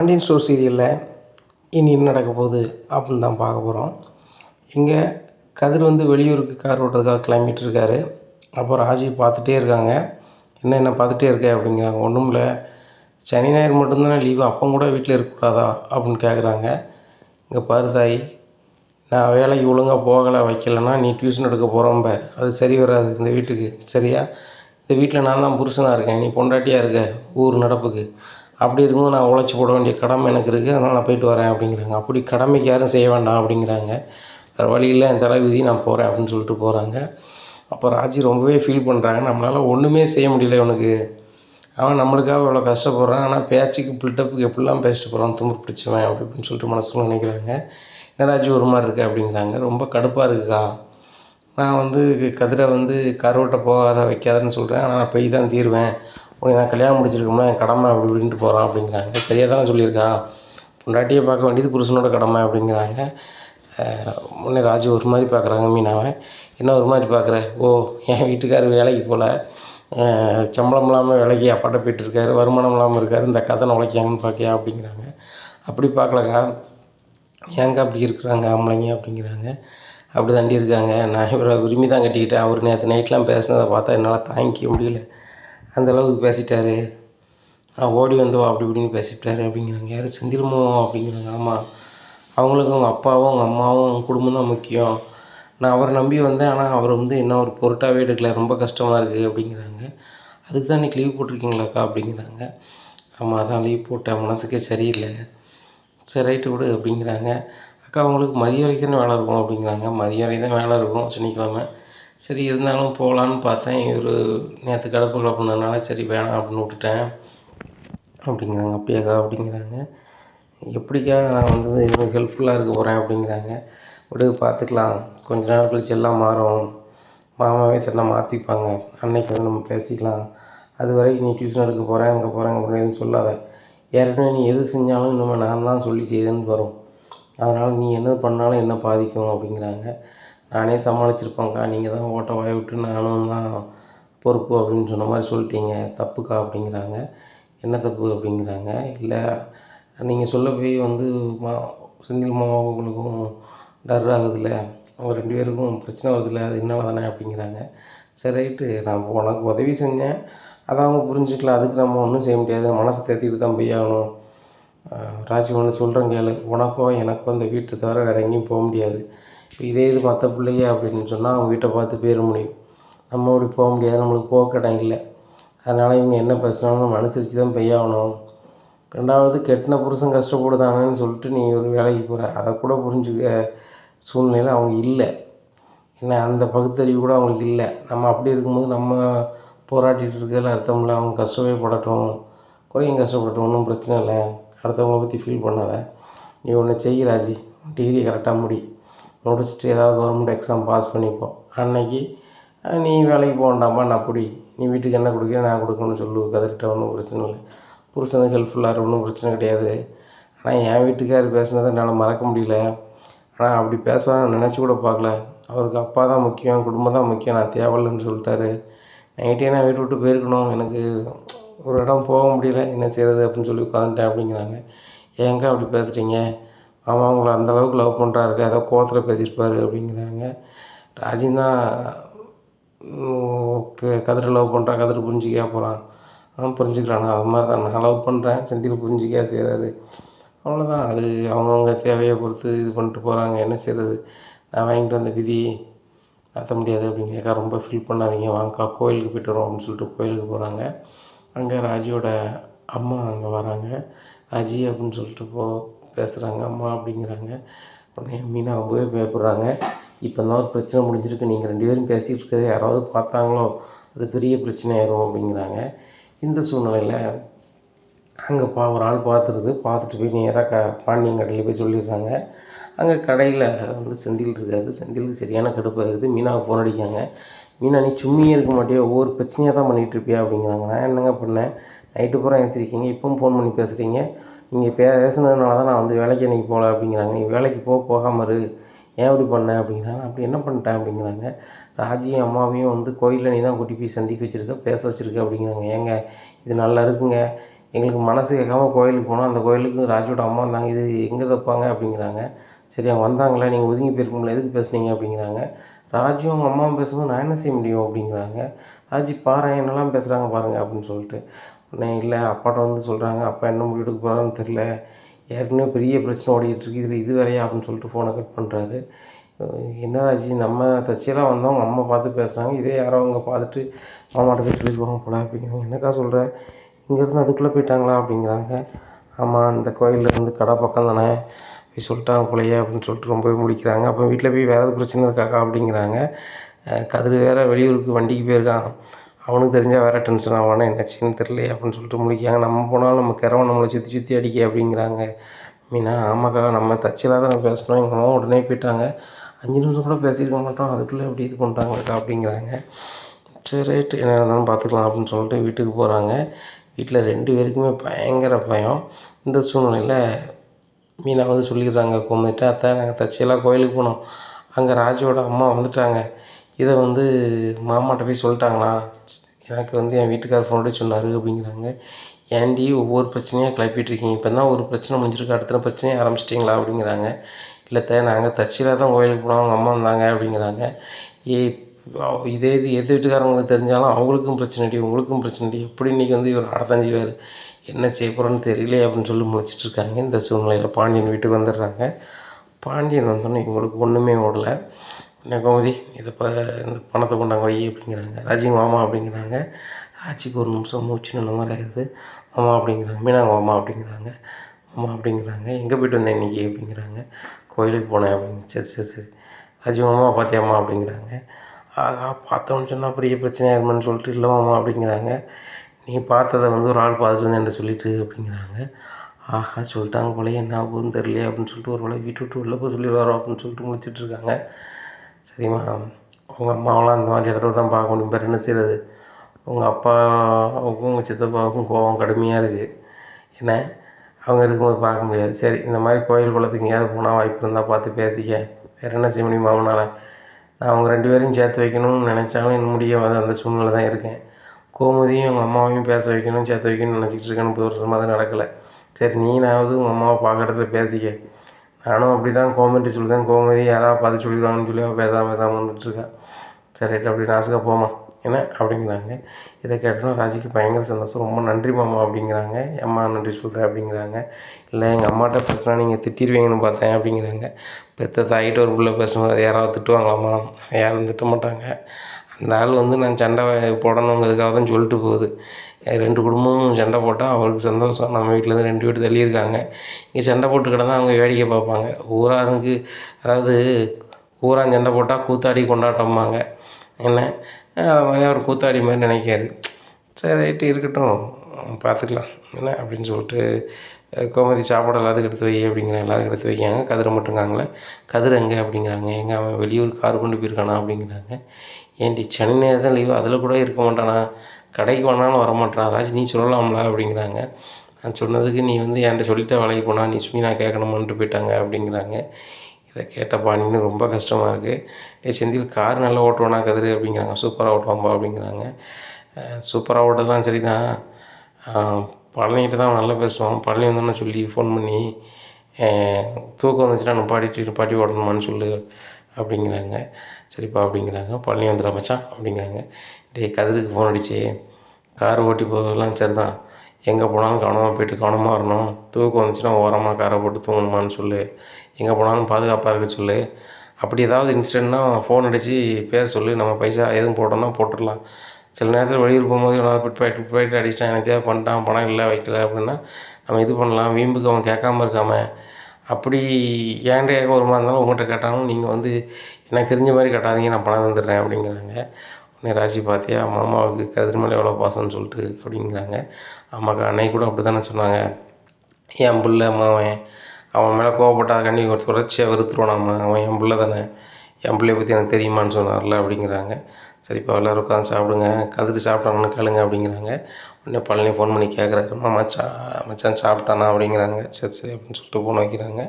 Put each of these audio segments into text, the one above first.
Pandian store சீரியலில் இனி என்ன நடக்க போகுது அப்படின்னு தான் பார்க்க போகிறோம் இங்கே கதிர் வந்து வெளியூருக்கு கார் ஓட்டுறதுக்காக கிளம்பிட்டு இருக்காரு. அப்போ ராஜி பார்த்துட்டே இருக்காங்க. என்ன என்ன பார்த்துட்டே இருக்க அப்படிங்கிறாங்க. ஒன்றும் இல்லை. சனி ஞாயிறு மட்டும்தானே லீவு அப்போ கூட வீட்டில் இருக்கக்கூடாதா அப்படின்னு கேட்குறாங்க இங்கே பாரு தாய் நான் வேலைக்கு ஒழுங்காக போகலை வைக்கலைன்னா நீ டியூஷன் எடுக்க போகிறோம்ப அது சரி வராது இந்த வீட்டுக்கு சரியா? இந்த வீட்டில் நான் தான் புருஷனாக இருக்கேன். நீ பொண்டாட்டியாக இருக்க ஊர் நடப்புக்கு. அப்படி இருக்கும்போது நான் உழைச்சி போட வேண்டிய கடமை எனக்கு இருக்குது அதனால் நான் போயிட்டு வரேன் அப்படிங்கிறாங்க. அப்படி கடமைக்கு யாரும் செய்ய வேண்டாம் அப்படிங்கிறாங்க. வேறு வழி இல்லை என் தலை விதி நான் போகிறேன் அப்படின்னு சொல்லிட்டு போகிறாங்க அப்போ ராஜி ரொம்பவே ஃபீல் பண்ணுறாங்க நம்மளால் ஒன்றுமே செய்ய முடியல இவனுக்கு. அவன் நம்மளுக்காக இவ்வளோ கஷ்டப்படுறான். ஆனால் பேச்சுக்கு பில்டப்புக்கு எப்படிலாம் பேசிட்டு போகிறான் தும்பு பிடிச்சவன் அப்படி அப்படின்னு சொல்லிட்டு மனசுக்குள்ள நினைக்கிறாங்க. என்ன ராஜி ஒரு மாதிரி இருக்கு அப்படிங்கிறாங்க. ரொம்ப கடுப்பாக இருக்குக்கா. நான் வந்து கதிரை வந்து கருவட்டை போகாத வைக்காதன்னு சொல்கிறேன் ஆனால் நான் போய் தான் தீருவேன். உன்னை நான் கல்யாணம் முடிச்சிருக்கோம்னா என் கடமை அப்படி இப்படின்ட்டு போகிறான் அப்படிங்கிறாங்க. சரியாக தானே சொல்லியிருக்கான் பொண்டாட்டியை பார்க்க வேண்டியது புருஷனோட கடமை அப்படிங்கிறாங்க. உடனே ராஜு ஒரு மாதிரி பார்க்குறாங்க மீனாவை. என்ன ஒரு மாதிரி பார்க்குற? ஓ என் வீட்டுக்காரர் வேலைக்கு போகல சம்பளம் இல்லாமல் வேலைக்கு அப்பாட்ட போயிட்டு இருக்காரு வருமானம் இல்லாமல் இருக்கார் இந்த கதை உழைக்கியாங்கன்னு பார்க்கியா அப்படிங்கிறாங்க. அப்படி பார்க்கலக்கா? ஏங்க அப்படி இருக்கிறாங்க ஆம்பளைங்க அப்படிங்கிறாங்க. அப்படி தாண்டி இருக்காங்க. நான் இவரை விரும்பி தான் கட்டிக்கிட்டேன். அவர் நேற்று நைட்லாம் பேசினதை பார்த்தா என்னால் தாங்கிக்க முடியல. அந்தளவுக்கு பேசிட்டாரு. ஓடி வந்து வா அப்படி இப்படின்னு பேசிட்டாரு அப்படிங்கிறாங்க. யார்? செந்தில்மோ அப்படிங்கிறாங்க. ஆமாம் அவங்களுக்கு அவங்க அப்பாவும் அவங்க அம்மாவும் அவங்க குடும்பம் தான் முக்கியம். நான் அவரை நம்பி வந்தேன். ஆனால் அவர் வந்து என்ன ஒரு பொருட்டாகவே எடுக்கல. ரொம்ப கஷ்டமாக இருக்குது அப்படிங்கிறாங்க. அதுக்கு தான் இன்றைக்கி லீவ் போட்டிருக்கீங்களாக்கா? அப்படிங்கிறாங்க. ஆமாம் அதான் லீவ் போட்டேன். மனசுக்கே சரியில்லை. சரி ரைட்டு விடு அப்படிங்கிறாங்க. அக்கா அவங்களுக்கு மதிய வரைக்கும் தானே வேலை இருக்கும் அப்படிங்கிறாங்க. மதியம் வரைக்கும் தான் வேலை இருக்கும். சனிக்கிழமை. சரி இருந்தாலும் போகலான்னு பார்த்தேன். இவர் நேற்று கடப்பு கிளப்புனதுனால சரி வேணாம் அப்படின்னு விட்டுட்டேன். அப்படிங்கிறாங்க. அப்படியாக்கா? அப்படிங்கிறாங்க. எப்படிக்கா நான் வந்து இன்னும் ஹெல்ப்ஃபுல்லாக இருக்க போகிறேன் அப்படிங்கிறாங்க. விடு பார்த்துக்கலாம். கொஞ்ச நாள் கழிச்சு எல்லாம் மாறும். மாமாவே தன்னை மாற்றிப்பாங்க அன்னைக்கு வந்து நம்ம பேசிக்கலாம். அது வரைக்கும் நீ டியூஷன் எடுக்க போகிறேன் அங்கே போகிறேன் அப்படின்னு எதுவும் சொல்லாத. ஏற்கனவே நீ எது செஞ்சாலும் இனிமேல் நான் தான் சொல்லி செய்தேன்னு வரும். அதனால் நீ என்ன பண்ணாலும் என்ன பாதிக்கும் அப்படிங்கிறாங்க. நானே சமாளிச்சிருப்பேன்க்கா. நீங்கள் தான் ஓட்ட வாய விட்டு நானும் தான் பொறுப்பு அப்படின்னு சொன்ன மாதிரி சொல்லிட்டீங்க. தப்புக்கா அப்படிங்கிறாங்க. என்ன தப்பு அப்படிங்கிறாங்க? இல்லை நீங்கள் சொல்ல போய் வந்து மா செந்தில் மாமாவுங்களுக்கும் டர் ஆகுதுல்ல? அவங்க ரெண்டு பேருக்கும் பிரச்சனை வருதுல்ல? அது என்னால் தானே அப்படிங்கிறாங்க. சரி ரைட்டு. நான் உனக்கு உதவி செஞ்சேன். அதை அவங்க புரிஞ்சுக்கலாம் அதுக்கு நம்ம ஒன்றும் செய்ய முடியாது. மனசு தேத்திட்டு தான் போய் ஆகணும். ராஜி ஒன்று சொல்கிறேன் கேளு. உனக்கோ எனக்கோ அந்த வீட்டை தவிர வேறு எங்கேயும் போக முடியாது. இதே இது மற்ற பிள்ளைங்க அப்படின்னு சொன்னால் அவங்க வீட்டை பார்த்து போயிட முடியும் நம்ம அப்படி போக முடியாது நம்மளுக்கு போக இடம் இல்லை. அதனால் இவங்க என்ன பேசினாலும் நம்ம அனுசரித்து தான் பெய்யாகணும் ரெண்டாவது கெட்டின புருஷன் கஷ்டப்படுதானேன்னு சொல்லிட்டு நீ ஒரு வேலைக்கு போகிற அதை கூட புரிஞ்சுக்க சூழ்நிலையில் அவங்க இல்லை. என்ன அந்த பகுத்தறிவு கூட அவங்களுக்கு இல்லை. நம்ம அப்படி இருக்கும்போது நம்ம போராட்டிகிட்டு இருக்கிறதுல அர்த்தம் இல்லை. அவங்க கஷ்டமே படட்டும். குறையும் கஷ்டப்படட்டும். ஒன்றும் பிரச்சனை இல்லை. அடுத்தவங்களை பற்றி ஃபீல் பண்ணாத. நீ ஒன்று செய்கிறாஜி டிகிரி கரெக்டாக முடி. முடிச்சுட்டு ஏதாவது கவர்மெண்ட் எக்ஸாம் பாஸ் பண்ணிப்போம் அன்னைக்கு நீ வேலைக்கு போக நான் பிடி நீ வீட்டுக்கு என்ன கொடுக்குற நான் கொடுக்கணும்னு சொல்லு. கதைக்கிட்ட ஒன்றும் பிரச்சனை இல்லை. புருஷனுக்கு ஹெல்ப்ஃபுல்லாக ஒன்றும் பிரச்சனை கிடையாது. ஆனால் என் வீட்டுக்கார் பேசுனதை என்னால் மறக்க முடியல. ஆனால் அப்படி பேசுவான்னு நினச்சி கூட பார்க்கல. அவருக்கு அப்பா தான் முக்கியம் குடும்பம் தான் முக்கியம். நான் தேவையில்லைன்னு சொல்லிட்டாரு. நைட்டே நான் வீட்டு விட்டு போயிருக்கணும். எனக்கு ஒரு இடம் போக முடியல. என்ன செய்கிறது அப்படின்னு சொல்லி உட்காந்துட்டேன் அப்படிங்கிறாங்க. ஏங்க அப்படி பேசுகிறீங்க அவன் அவங்கள அந்தளவுக்கு லவ் பண்ணுறாருக்கு ஏதோ கோவத்தில் பேசியிருப்பார் அப்படிங்கிறாங்க. ராஜினா தான் கதிரை லவ் பண்ணுறான் கதிரை புரிஞ்சிக்கா போகிறான் அவன் புரிஞ்சுக்கிறானா? அது மாதிரி தான் நான் லவ் பண்ணுறேன் செந்தில் புரிஞ்சிக்கா செய்கிறாரு அவ்வளோதான் அது அவங்கவுங்க தேவையை பொறுத்து இது பண்ணிட்டு போகிறாங்க என்ன செய்கிறது நான் வாங்கிட்டு வந்த விதி மாற்ற முடியாது அப்படிங்கிறக்கா ரொம்ப ஃபீல் பண்ணாதீங்க. வாங்கக்கா கோயிலுக்கு போய்ட்டு வரோம் அப்படின்னு சொல்லிட்டு கோயிலுக்கு போகிறாங்க அங்கே ராஜியோட அம்மா அங்கே வராங்க. ராஜி அப்படின்னு சொல்லிட்டு போ பேசுகிறாங்க அம்மா அப்படிங்கிறாங்க. உடனே மீனா ரொம்பவே பயப்படுறாங்க. இப்போ தான் ஒரு பிரச்சனை முடிஞ்சிருக்கு. நீங்கள் ரெண்டு பேரும் பேசிகிட்டு இருக்கிறத யாராவது பார்த்தாங்களோ அது பெரிய பிரச்சனை ஆயிரும் அப்படிங்கிறாங்க. இந்த சூழ்நிலையில் அங்கே பா ஒரு ஆள் பார்த்துருது. பார்த்துட்டு போய் நேராக க பாண்டியன் கடையில் போய் சொல்லிடுறாங்க. அங்கே கடையில் வந்து செந்தில் இருக்காது செந்திலுக்கு சரியான கடுப்பாகுது மீனாவை ஃபோன் அடிக்காங்க மீனா நீ சும்மியே இருக்க மாட்டியா? ஒவ்வொரு பிரச்சனையாக தான் பண்ணிகிட்டு இருப்பியா? அப்படிங்கிறாங்க. நான் என்னங்க பண்ணேன்? நைட்டு பூரா ஏசிருக்கீங்க இப்பவும் ஃபோன் பண்ணி பேசுகிறீங்க நீங்கள் பேசுனதுனால தான் நான் வந்து வேலைக்கு அன்றைக்கி போகல அப்படிங்கிறாங்க. நீ வேலைக்கு போக போகாமல் இரு. ஏன் இப்படி பண்ண அப்படிங்கிறாங்க. அப்படி என்ன பண்ணிட்டேன் அப்படிங்கிறாங்க. ராஜியும் அம்மாவையும் வந்து கோயிலில் நீ தான் கூட்டி போய் சந்திக்க வச்சுருக்க பேச வச்சுருக்க அப்படிங்கிறாங்க. ஏங்க இது நல்லா இருக்குங்க. எங்களுக்கு மனசு கேட்காம கோயிலுக்கு போனோம் அந்த கோயிலுக்கு ராஜோட அம்மா இருந்தாங்க இது எங்கே தப்பாங்க அப்படிங்கிறாங்க. சரி அவங்க வந்தாங்களே நீங்கள் ஒதுங்கி போயிருக்கீங்களா எதுக்கு பேசுனீங்க அப்படிங்கிறாங்க. ராஜும் அவங்க அம்மாவும் பேசும்போது நான் என்ன செய்ய முடியும் அப்படிங்கிறாங்க. ராஜி பாரு என்னெல்லாம் பேசுகிறாங்க பாருங்கள் அப்படின்னு சொல்லிட்டு. உடனே இல்லை அப்பாட்ட வந்து சொல்கிறாங்க அப்பா என்ன முடிவெடுக்க போகிறான்னு தெரில ஏற்கனவே பெரிய பிரச்சனை ஓடிக்கிட்டு இருக்கு. இதில் இது வேறையா அப்படின்னு சொல்லிட்டு ஃபோனை கட் பண்ணுறாரு என்ன நம்ம தச்சியெல்லாம் வந்தோம் அவங்க அம்மா பார்த்து பேசுகிறாங்க இதே யாரோ அவங்க பார்த்துட்டு மாமாட்ட போய் சொல்லிடுவாங்க போல அப்படிங்கிறாங்க. என்னக்கா சொல்கிறேன் இங்கேருந்து அதுக்குள்ளே போயிட்டாங்களா அப்படிங்கிறாங்க. ஆமாம் இந்த கோயிலேருந்து இருந்து கடை பக்கம் தானே போய் சொல்லிட்டாங்க போலையே அப்படின்னு சொல்லிட்டு ரொம்பவே முடிக்கிறாங்க. அப்போ வீட்டில் போய் வேறு பிரச்சனை இருக்காக்கா அப்படிங்கிறாங்க. கதிர் வேறு வெளியூருக்கு வண்டிக்கு போயிருக்கான். அவனுக்கு தெரிஞ்சால் வேறு டென்ஷன் ஆவானா என்னாச்சுன்னு தெரியலையே அப்படின்னு சொல்லிட்டு முழிக்காங்க நம்ம போனாலும் நம்ம கிரவன் நம்மளை சுற்றி சுற்றி அடிக்க அப்படிங்கிறாங்க. மீனா ஆமாக்கா நம்ம தச்சிலாக தான் பேசணும் எங்கள் அம்மா உடனே போயிட்டாங்க. அஞ்சு நிமிஷம் கூட பேசியிருக்க மாட்டோம். அதுக்குள்ளே எப்படி இது பண்ணுறாங்கக்கா அப்படிங்கிறாங்க. சரி ரைட்டு என்ன இருந்தாலும் பார்த்துக்கலாம் அப்படின்னு சொல்லிட்டு வீட்டுக்கு போகிறாங்க வீட்டில் ரெண்டு பேருக்குமே பயங்கர பயம். இந்த சூழ்நிலையில் மீனா வந்து சொல்லிடுறாங்க கும்பிட்டு அத்தை நாங்கள் தச்சியெல்லாம் கோயிலுக்கு போனோம். அங்கே ராஜோட அம்மா வந்துட்டாங்க. இதை வந்து மாமாட்ட போய் சொல்லிட்டாங்களா? எனக்கு வந்து என் வீட்டுக்காரர் ஃபோன் அடிச்சு சொன்னார் அப்படிங்கிறாங்க. ஏன்டி ஒவ்வொரு பிரச்சனையாக கிளப்பிட்டுருக்கீங்க. இப்போ தான் ஒரு பிரச்சனை முடிஞ்சிருக்கு அடுத்த பிரச்சனையை ஆரம்பிச்சிட்டிங்களா அப்படிங்கிறாங்க. இல்லை தே நாங்கள் தச்சியில் தான் கோயிலுக்கு போனோம் அவங்க அம்மா வந்தாங்க அப்படிங்கிறாங்க. ஏய் இதே இது எது வீட்டுக்காரங்களுக்கு தெரிஞ்சாலும் அவங்களுக்கும் பிரச்சனைடி உங்களுக்கும் பிரச்சனைடி எப்படி இன்றைக்கி வந்து இவர் ஆடத்தான் செய்வார் என்ன செய்ய போகிறோன்னு தெரியலையே அப்படின்னு சொல்லி முடிச்சிட்ருக்காங்க இந்த சூழ்நிலையில் பாண்டியன் வீட்டுக்கு வந்துடுறாங்க. பாண்டியன் வந்தோன்னே இவங்களுக்கு ஒன்றுமே ஓடலை. என்ன கோமதி இதை ப இந்த பணத்தை கொண்டாங்க வை அப்படிங்கிறாங்க. ராஜி மாமா அப்படிங்கிறாங்க. ராஜிக்கு ஒரு நிமிஷம் மூச்சு நின்ற மாதிரி ஆகுது மாமா அப்படிங்கிறாங்க. மீனாங்க மாமா அப்படிங்கிறாங்க. மாமா அப்படிங்கிறாங்க. எங்கே போயிட்டு வந்தேன் இன்னைக்கு அப்படிங்கிறாங்க. கோயிலுக்கு போனேன் அப்படின்னு. சரி சரி சரி. ராஜி மாமா பார்த்தியாம்மா அப்படிங்கிறாங்க. ஆகா பார்த்தோன்னு சொன்னால் பெரிய பிரச்சனையாக இருக்குமென்னு சொல்லிட்டு இல்லை மாமா அப்படிங்கிறாங்க. நீ பார்த்ததை வந்து ஒரு ஆள் பார்த்துட்டு இருந்தேன் சொல்லிட்டு அப்படிங்கிறாங்க. ஆஹா சொல்லிட்டாங்க போலயே என்ன ஆகுதுன்னு தெரியலையே அப்படின்னு சொல்லிட்டு ஒரு வேளை வீட்டு விட்டு உள்ளே போய் சொல்லிடுவாரோ அப்படின்னு சொல்லிட்டு முடிச்சிட்டுருக்காங்க சரிம்மா உங்கள் அம்மாவெல்லாம் அந்த மாதிரி இடத்துல தான் பார்க்க முடியும் வேறு என்ன செய்கிறது உங்கள் அப்பாவுக்கும் உங்கள் சித்தப்பாவுக்கும் கோபம் கடுமையாக இருக்குது என்ன? அவங்க இருக்கும்போது பார்க்க முடியாது. சரி இந்த மாதிரி கோயில் குளத்துக்கு எங்கேயாவது போனால் வாய்ப்பு இருந்தால் பார்த்து பேசிக்க. வேறு என்ன செய்ய முடியுமா அவனால் நான் அவங்க ரெண்டு பேரையும் சேர்த்து வைக்கணும்னு நினச்சாலும் என் முடியாத அந்த சூழ்நிலை தான் இருக்கேன். கோமுதியும் எங்கள் அம்மாவையும் பேச வைக்கணும் சேர்த்து வைக்கணும்னு நினச்சிக்கிட்டு இருக்கேன். முப்பது வருஷமாக அது நடக்கலை. சரி நீனாவது உங்கள் அம்மாவை பார்க்குற இடத்துல பேசிக்க. நானும் அப்படி தான் கோமதி சொல்லுதேன் கோமதி யாராவது பார்த்து சொல்லிடுவாங்கன்னு சொல்லி அவள் பேசாமல் பேசாமல் வந்துட்டுருக்கான் சரி ரைட்டு அப்படி நாசுக்காக போமா என்ன? அப்படிங்கிறாங்க. இதை கேட்டோன்னா ராஜிக்கு பயங்கர சந்தோஷம். ரொம்ப நன்றி மாமா அப்படிங்கிறாங்க. அம்மா நன்றி சொல்கிறேன் அப்படிங்கிறாங்க. இல்லை எங்கள் அம்மாட்ட பேசுனா நீங்கள் திட்டிடுவீங்கன்னு பார்த்தேன் அப்படிங்கிறாங்க. பெத்த தாயிட்ட ஒரு பிள்ளை பேசும்போது அதை யாராவது திட்டுவாங்களாம்மா? யாரும் திட்ட மாட்டாங்க. அந்த ஆள் வந்து நான் சண்டை போடணுங்கிறதுக்காக தான் சொல்லிட்டு போகுது. ரெண்டு குடும்பமும் சண்டை போட்டால் அவருக்கு சந்தோஷம். நம்ம வீட்டிலேருந்து ரெண்டு வீடு தள்ளியிருக்காங்க. இங்கே சண்டை போட்டு கிடந்தா அவங்க வேடிக்கை பார்ப்பாங்க. ஊராருக்கு அதாவது ஊரான் சண்டை போட்டால் கூத்தாடி கொண்டாட்டம்பாங்க. என்ன? அது மாதிரி அவர் கூத்தாடி மாதிரி நினைக்காரு சரி ரைட்டு இருக்கட்டும். பார்த்துக்கலாம். என்ன? அப்படின்னு சொல்லிட்டு கோமதி சாப்பாடு எல்லாத்துக்கும் எடுத்து வை அப்படிங்கிற எல்லோரும் எடுத்து வைக்காங்க கதிரை மட்டுங்காங்களே கதிர் எங்கே அப்படிங்கிறாங்க. எங்கே அவன் வெளியூர் கார் கொண்டு போயிருக்கானா அப்படிங்கிறாங்க. ஏன்டி சனி நேரம் தான் லீவு அதில் கூட இருக்க மாட்டானா? கடைக்கு வேணாலும் வரமாட்டான். ராஜ் நீ சொல்லலாம்ல அப்படிங்கிறாங்க. நான் சொன்னதுக்கு நீ வந்து என்கிட்ட சொல்லிட்டே வேலைக்கு போனால் நீ சொல்லி நான் கேட்கணுமான்ட்டு போயிட்டாங்க அப்படிங்கிறாங்க. இதை கேட்ட பாணின்னு ரொம்ப கஷ்டமாக இருக்குது டே செந்தில் கார் நல்லா ஓட்டுவானா கதிரு? அப்படிங்கிறாங்க. சூப்பராக ஓட்டுவான்பா அப்படிங்கிறாங்க. சூப்பராக ஓட்டலாம் சரி தான் பழனிக்கிட்ட தான் நல்லா பேசுவான் பழனி வந்தோன்னு சொல்லி ஃபோன் பண்ணி தூக்கம் வந்துச்சுன்னா நிப்பாட்டிட்டு நிப்பாட்டி ஓடணுமான்னு சொல்லு. அப்படிங்கிறாங்க. சரிப்பா அப்படிங்கிறாங்க. பழனி வந்துடா மச்சான் அப்படிங்கிறாங்க. டேய் கதிருக்கு ஃபோன் அடிச்சு. கார் ஓட்டி போகலாம் சரி தான் எங்கே போனாலும் கவனமாக போயிட்டு கவனமாக வரணும். தூக்கம் வந்துச்சுன்னா ஓரமாக காரை போட்டு தூங்கணுமான்னு சொல்லு. எங்கே போனாலும் பாதுகாப்பாக இருக்க சொல்லு. அப்படி ஏதாவது இன்சிடென்ட்னா ஃபோன் அடித்து பேச சொல்லு. நம்ம பைசா எதுவும் போட்டோம்னா போட்டுடலாம். சில நேரத்தில் வெளியூர் போகும்போது எவ்வளோ பிட் பாயிட்டு பிட் அடிச்சிட்டான். எனக்கு தேவை பண்ணிட்டான் பணம் இல்லை வைக்கல அப்படின்னா நம்ம இது பண்ணலாம். வீம்புக்கு அவன் கேட்காம இருக்காமல் அப்படி ஏன்டா கேட்க ஒரு மாதிரி இருந்தாலும் உங்கள்கிட்ட கேட்டாலும் நீங்கள் வந்து எனக்கு தெரிஞ்ச மாதிரி கட்டாதீங்க நான் பணம் தந்துடுறேன் அப்படிங்கிறாங்க. உடனே ராஜி பார்த்தியா மாமாவுக்கு கதிர் மேலே எவ்வளோ பாசம்னு சொல்லிட்டு அப்படிங்கிறாங்க. ஆமாக்கா அன்னைக்கு கூட அப்படி தானே சொன்னாங்க. என் பிள்ளை மாவன் அவன் மேலே கோவப்பட்டா கண்ணி ஒரு தொடர்ச்சியாக வெறுத்துருவானாம்மா அவன் என் பிள்ளை தானே என் பிள்ளைய பற்றி எனக்கு தெரியுமான்னு சொன்னார்ல அப்படிங்கிறாங்க. சரிப்பா எல்லோரும் உட்காந்து சாப்பிடுங்க. கதிர் சாப்பிட்டாங்கன்னு கேளுங்க அப்படிங்கிறாங்க. உடனே பழனி ஃபோன் பண்ணி கேட்குறாரு மச்சான் மச்சான் சாப்பிட்டானா? அப்படிங்கிறாங்க. சரி சரி அப்படின்னு சொல்லிட்டு ஃபோன் வைக்கிறாங்க.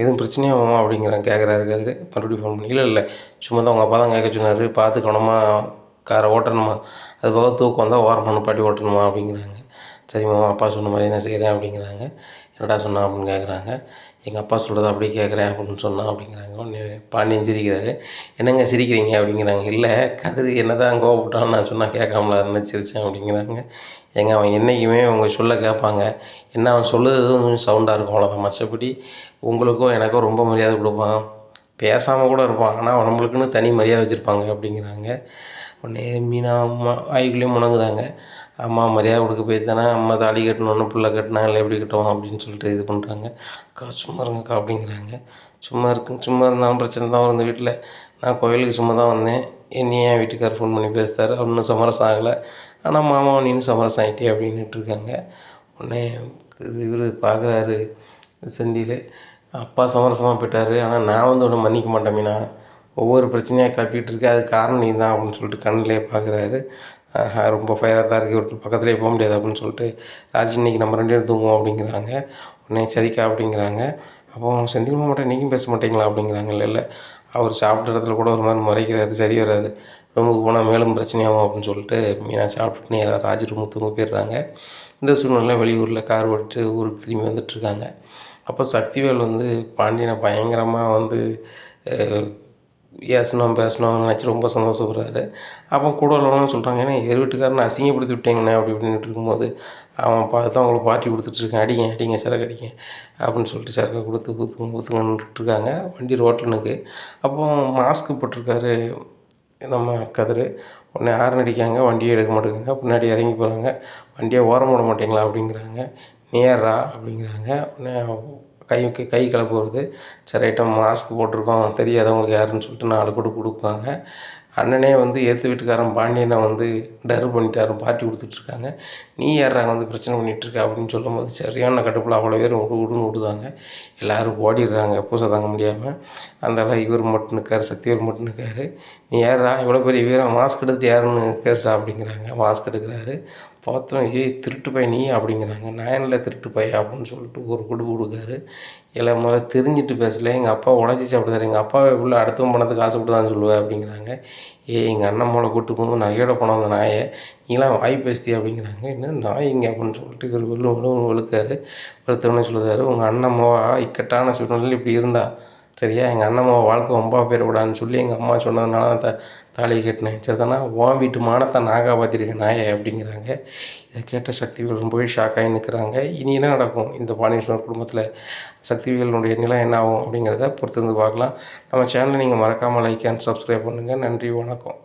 எதுவும் பிரச்சனையே மாமா? அப்படிங்கிறாங்க. கேட்குறாரு கதிர். மறுபடியும் ஃபோன் பண்ணி இல்லை இல்லை. சும்மா தான் உங்கள் அப்பா தான் கேட்க சொன்னார். பார்த்து கவனமாக காரை ஓட்டணுமா? அது போக தூக்கம் வந்தால் ஓரமாக பாட்டி ஓட்டணுமா? அப்படிங்கிறாங்க. சரி மாமா அப்பா சொன்ன மாதிரி நான் செய்கிறேன் அப்படிங்கிறாங்க. என்னடா சொன்னா அப்படின்னு கேட்குறாங்க எங்கள் அப்பா சொல்கிறத அப்படியே கேட்குறேன் அப்படின்னு சொன்னான் அப்படிங்கிறாங்க. உடனே பாண்டியன் சிரிக்கிறாரு. என்னங்க சிரிக்கிறீங்க? அப்படிங்கிறாங்க. இல்லை கதிர் என்ன தான் கோவப்பட்டான்னு நான் சொன்னால் கேட்காமல அதனால சிரித்தேன் அப்படிங்கிறாங்க. எங்கள் அவன் என்றைக்குமே அவங்க சொல்ல கேட்பாங்க. என்ன அவன் சொல்லுறதும் கொஞ்சம் சவுண்டாக இருக்கும் அவ்வளோதான் மற்றபடி உங்களுக்கும் எனக்கும் ரொம்ப மரியாதை கொடுப்பான். பேசாமல் கூட இருப்பான். ஆனால் நம்மளுக்குன்னு தனி மரியாதை வச்சுருப்பாங்க அப்படிங்கிறாங்க. உடனே மீனா அம்மா வாய்க்குள்ளேயும் முணங்குதாங்க அம்மா மரியாதை கொடுக்க போய் தானே அம்மா தாலி கட்டணுன்னு பிள்ளை கட்டினாங்களே எப்படி கட்டுவோம் அப்படின்னு சொல்லிட்டு இது பண்ணுறாங்க அக்கா சும்மா இருங்கக்கா அப்படிங்கிறாங்க. சும்மா இருக்கு சும்மா இருந்தாலும் பிரச்சனை தான் வரும் இந்த வீட்டில் நான் கோயிலுக்கு சும்மா தான் வந்தேன். என்னையும் என் வீட்டுக்கார் ஃபோன் பண்ணி பேசுகிறார் இன்னும் சமரசம் ஆகலை. ஆனால் மாமா நீனும் சமரசம் ஆகிட்டே அப்படின்னுட்டு இருக்காங்க. உடனே இது இவர் பார்க்குறாரு செந்தியில் அப்பா சமரசமாக போயிட்டார். ஆனால் நான் வந்து ஒன்று மன்னிக்க மாட்டேன் மீனா. ஒவ்வொரு பிரச்சனையாக கிளப்பிட்டு இருக்கு. அது காரணம் நீ தான் அப்படின்னு சொல்லிட்டு கண்ணிலே பார்க்குறாரு ரொம்ப ஃபயராக தான் இருக்குது ஒரு பக்கத்துலேயே போக முடியாது அப்படின்னு சொல்லிட்டு ராஜ் இன்றைக்கி நம்ம ரெண்டு பேரும் தூங்குவோம் அப்படிங்கிறாங்க. உடனே சரிக்கா அப்படிங்கிறாங்க. அப்போ செந்தில் மாமாட்ட இன்றைக்கும் பேச மாட்டேங்களா? அப்படிங்கிறாங்க. இல்லை இல்லை. அவர் சாப்பிட்ட இடத்துல கூட ஒரு மாதிரி முறைக்கிறாரு சரி வராது. ரூமுக்கு போனால் மேலும் பிரச்சனையாகும் அப்படின்னு சொல்லிட்டு மீனா சாப்பிட்டு நேராக ராஜ் ரூமுக்கு தூங்க போயிடுறாங்க. இந்த சூழ்நிலை வெளியூரில் கார் ஓட்டிட்டு ஊருக்கு திரும்பி வந்துட்டுருக்காங்க அப்போ சக்திவேல் வந்து பாண்டியனை பயங்கரமாக வந்து ஏசணும் பேசணும் நினச்சி ரொம்ப சந்தோஷப்படுறாரு. அப்போ கூட உள்ளவங்க சொல்கிறாங்க ஏன்னா எதிர் வீட்டுக்காரன் அசிங்கப்படுத்தி விட்டீங்கண்ணே அப்படி இப்படின்ட்டு இருக்கும்போது அவன் பார்த்து அவங்களுக்கு பார்ட்டி கொடுத்துட்ருக்கேன் அடிங்க அடிங்க சரக்கு அடிங்க அப்படின்னு சொல்லிட்டு சரக்கை கொடுத்து ஊற்றுங்க ஊற்றுங்கன்னு இருக்காங்க. வண்டி ரோட்டில் நிற்கு அப்போ மாஸ்க் போட்டிருக்காரு நம்ம கதிர். உடனே ஹார்ன் அடிக்காங்க வண்டியை எடுக்க மாட்டேங்கிறாங்க. பின்னாடி இறங்கி போகிறாங்க வண்டியை ஓரம் போட மாட்டேங்களா? அப்படிங்கிறாங்க. நேரா அப்படிங்கிறாங்க. உடனே கைக்கு கை கலப்பு வருது சரி ஐட்டம் மாஸ்க் போட்டிருக்கோம். தெரியாதவங்களுக்கு யாருன்னு சொல்லிட்டு நாலு கூட கொடுப்பாங்க. அண்ணனே வந்து ஏற்று வீட்டுக்காரன் பாண்டியனை வந்து டர் பண்ணிட்டாரு பார்ட்டி கொடுத்துட்ருக்காங்க. நீ யாராங்க வந்து பிரச்சனை பண்ணிகிட்ருக்க அப்படின்னு சொல்லும்போது சரியான கடுப்பில் அவ்வளோ பேர் விடு விடுன்னு விடுதாங்க எல்லோரும் ஓடிடுறாங்க பூசை தாங்க முடியாமல் அந்த இவர் மட்டும் இருக்கார் சக்திவர் மட்டும் நிற்காரு நீ யாரா இவ்வளோ பெரிய வீரம் மாஸ்க் எடுத்துட்டு யாருன்னு பேசுகிறா அப்படிங்கிறாங்க. மாஸ்க் எடுக்கிறாரு. பார்த்தோம் ஏய் திருட்டு பையன் நீ அப்படிங்கிறாங்க. நான் திருட்டு பையன் அப்படின்னு சொல்லிட்டு ஒரு கொடு கொடுக்காரு. இல்லை முதல்ல தெரிஞ்சுட்டு பேசல. எங்கள் அப்பா உடச்சி சாப்பிடுதாரு எங்கள் அப்பாவை உள்ள அடுத்தவன் பணத்துக்கு ஆசைப்படுதான்னு சொல்லுவேன் அப்படிங்கிறாங்க. ஏய் எங்கள் அண்ணன் மூளை கூட்டு போகணும். நகையோட போன அந்த நாயை. நீலாம் வாய் பேசுதி அப்படிங்கிறாங்க. என்ன நாய்ங்க அப்படின்னு சொல்லிட்டு இவர் வெள்ளு வெள்ளு வெளுக்காரு. சொல்லுதாரு உங்கள் அண்ணன் மோவா இக்கட்டான சூழ்நிலையில் இப்படி இருந்தா சரியா? எங்கள் அண்ணன் வாழ்க்கை ரொம்ப போயிடக்கூடாதுன்னு சொல்லி எங்கள் அம்மா சொன்னதுனால நான் த தாலி கட்டினேன். சரிதானா உன் வீட்டு மானத்தை நான் காப்பாற்றிருக்கேன் நாயை அப்படிங்கிறாங்க. இதை கேட்ட சக்திவேல் ரொம்பவே ஷாக்காகி நிற்கிறாங்க இனி என்ன நடக்கும்? இந்த பாணேஸ்வரர் குடும்பத்தில் சக்திவேலனுடைய நிலை என்ன ஆகும் அப்படிங்கிறத பொறுத்திருந்து பார்க்கலாம். நம்ம சேனலை நீங்கள் மறக்காமல் லைக் அண்ட் சப்ஸ்கிரைப் பண்ணுங்கள் நன்றி வணக்கம்.